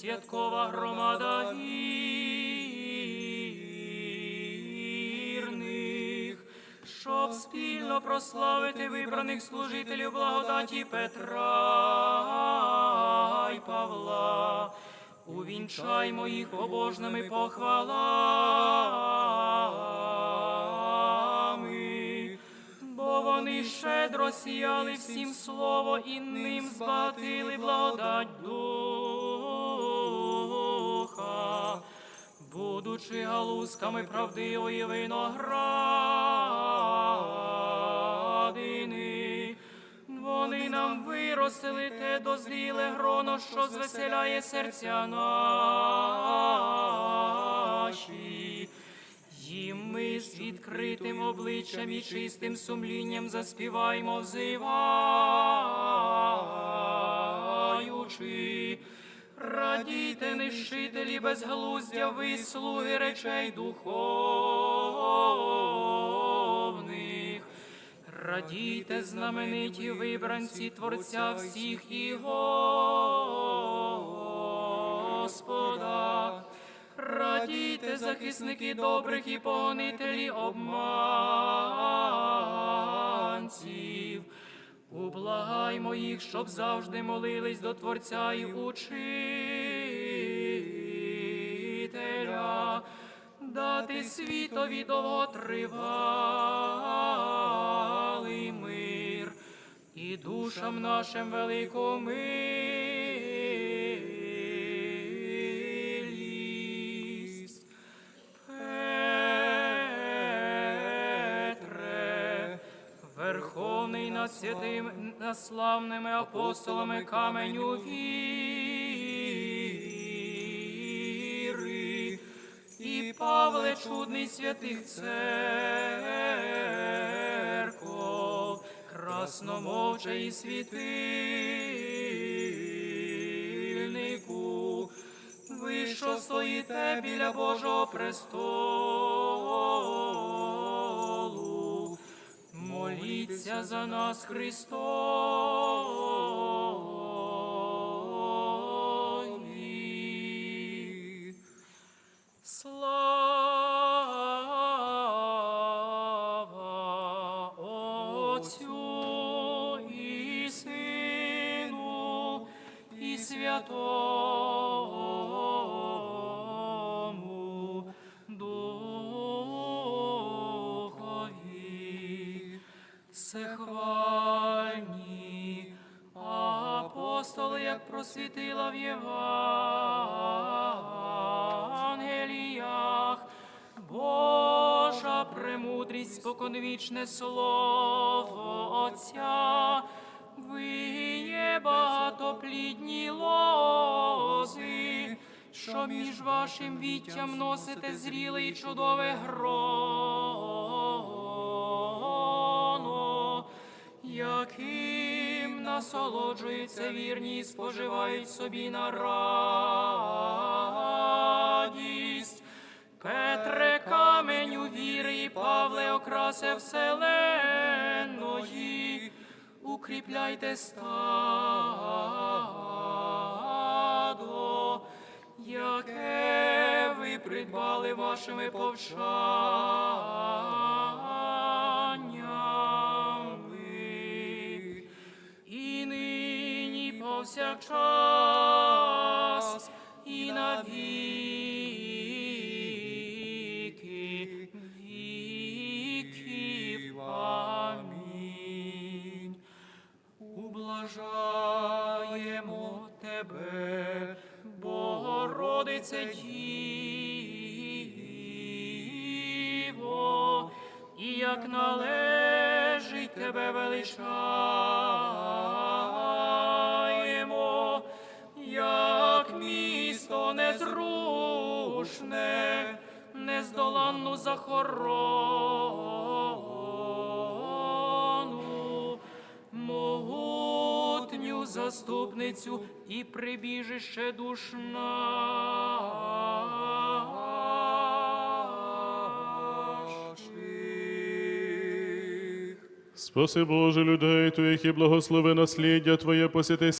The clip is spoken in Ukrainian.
святкова громада вірних, щоб спільно прославити вибраних служителів благодаті Петра й Павла. Увінчаймо їх побожними похвалами, бо вони щедро сіяли всім слово і ним збагатили благодать будучи галузками правдивої виноградини. Вони нам виростили те дозріле гроно, що звеселяє серця наші. Їм ми з відкритим обличчям і чистим сумлінням заспіваємо, взиваючи. Радійте, нищителі безглуздя, ви слуги речей духовних. Радійте, знамениті вибранці Творця всіх і Господа. Радійте, захисники добрих і погонителі обманців. Ублагаймо моїх, щоб завжди молились до Творця і Учителя, дати світові довготривалий мир і душам нашим велику Верховний над святим над славними апостолами каменю віри, і Павле чудний святих церков, красномовче і світильнику, ви, що стоїте біля Божого престолу, моліться за нас, Христові. Слава Отцю і Сину і Святому Всехвальні апостоли, як просвітила в Євангеліях, Божа премудрість, споконвічне слово Отця, ви є багатоплідні лози, що між вашим віттям носите зріле і чудове гроно, насолоджуються вірні і споживають собі на радість. Петре, каменю віри і Павле, окрасе вселенної, укріпляйте стадо, яке ви придбали вашими повчаннями. Повсякчас, і на віки віків. Амінь. Ублажаємо тебе, Богородице Діво, і як належить тебе величаємо, місто незрушне, нездоланну захорону, могутню заступницю і прибіжище душ наших. Спаси Боже людей Твоїх і благослови насліддя Твоє посіти